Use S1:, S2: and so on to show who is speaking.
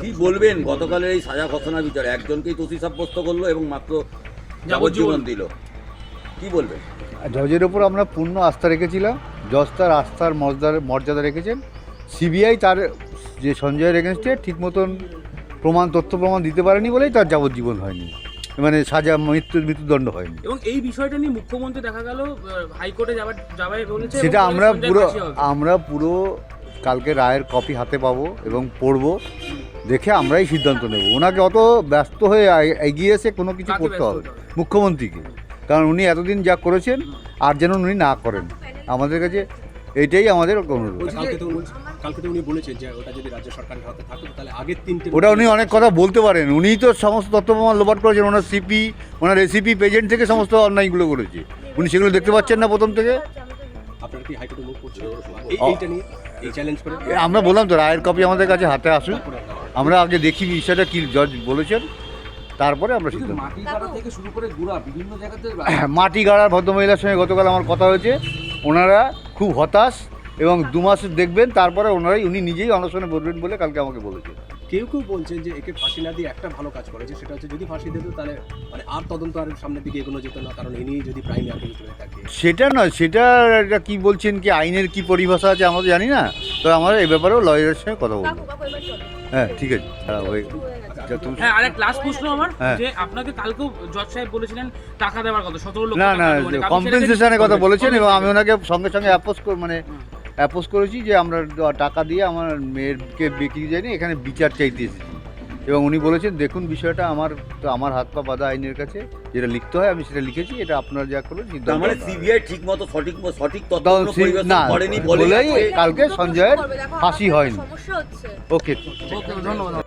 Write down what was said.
S1: কি বলবেন? গতকালের এই সাজা ঘোষণা বিচারে একজনকেই দোষী সাব্যস্ত করল এবং মাত্র যাবজ্জীবন। দিল। কি বলবেন?
S2: জজের ওপর আমরা পূর্ণ আস্থা রেখেছিলাম। জজ তার আস্থার মর্যাদা মর্যাদা রেখেছেন। সিবিআই তার যে সঞ্জয়ের এগেনস্টে ঠিক মতন প্রমাণ তথ্য প্রমাণ দিতে পারেনি বলেই তার যাবজ্জীবন হয়নি। মানে সাজা মৃত্যু মৃত্যুদণ্ড হয়নি।
S3: এবং এই বিষয়টা নিয়ে মুখ্যমন্ত্রী দেখা গেল হাইকোর্টে যাবার যাবাই বলেছে
S2: সেটা আমরা পুরো আমরা পুরো কালকে রায়ের কপি হাতে পাবো এবং পড়ব। দেখে আমরাই সিদ্ধান্ত নেব। ওনাকে অত ব্যস্ত হয়ে এগিয়ে এসে কোনো কিছু করতে হবে মুখ্যমন্ত্রীকে। কারণ উনি এতদিন যা করেছেন আর যেন উনি না করেন। আমাদের কাছে এইটাই আমাদের অনুরোধ।
S4: কালকে তো উনি- কালকে তো উনি বলেছেন যে ওটা যদি রাজ্য সরকারের হাতে থাকতো তাহলে আগের তিনটে
S2: ওটা উনি অনেক কথা বলতে পারেন। উনিই তো সমস্ত তথ্য প্রমাণ লোপাট করেছেন। ওনার সিপি ওনার রেসিপি পেজেন্ট থেকে সমস্ত অন্যায়গুলো করেছে। উনি সেগুলো দেখতে পাচ্ছেন না প্রথম থেকে।
S4: আপনারা কি হাইকোর্টে মুখ করছেন? এই এইটা নিয়ে এই চ্যালেঞ্জ করে
S2: এ, আমরা বললাম তো রায়ের কপি আমাদের কাছে হাতে আসুক। আমরা আগে দেখি বিষয়টা কি জজ বলেছেন? তারপরে আমরা সিদ্ধান্ত
S5: থেকে শুরু করে গুড়া বিভিন্ন জায়গাতে
S2: মাটি গাড়ার ভদ্রমহিলার সঙ্গে গতকাল আমার কথা হয়েছে ওনারা খুব হতাশ এবং দু মাস দেখবেন তারপরে ওনারাই উনি নিজেই অনশনে বলবেন বলে কালকে আমাকে বলেছে
S4: কেউ কেউ বলছেন যে একে ফাঁসি না দিয়ে একটা ভালো কাজ করেছে সেটা হচ্ছে যদি ফাঁসি দিত তাহলে মানে আর তদন্ত আর সামনের দিকে এগোনো যেত না কারণ ইনি যদি প্রাইম অ্যাপিল করে থাকে।
S2: সেটা নয় সেটা এটা কী বলছেন কি আইনের কি পরিভাষা আছে আমরা জানি না তো আমরা এ ব্যাপারেও লয়ারের সঙ্গে কথা বলব। হ্যাঁ ঠিক আছে হ্যাঁ ওই তুমি
S3: হ্যাঁ লাস্ট প্রশ্ন আমার
S2: মেয়ের
S3: যে আপনাকে কালকেও জজ সাহেব বলেছিলেন টাকা দেওয়ার কথা সতেরো লক্ষ
S2: না না কম্পেনসেশনের কথা। বলেছেন এবং আমি ওনাকে সঙ্গে সঙ্গে অ্যাপোজ মানে অ্যাপোজ করেছি যে আমরা টাকা দিয়ে আমার মেয়েরকে বিক্রি যায়নি এখানে বিচার চাইতে এসেছি। এবং উনি বলেছেন দেখুন বিষয়টা আমার তো আমার হাত পা বাধা আইনের কাছে যেটা লিখতে হয় আমি সেটা লিখেছি এটা আপনার যা করল
S1: মানে। সিবিআই ঠিক মতো সঠিক সঠিক
S2: না বলেই কালকে সঞ্জয়ের ফাঁসি হয়নি। ওকে।
S3: ওকে, ধন্যবাদ।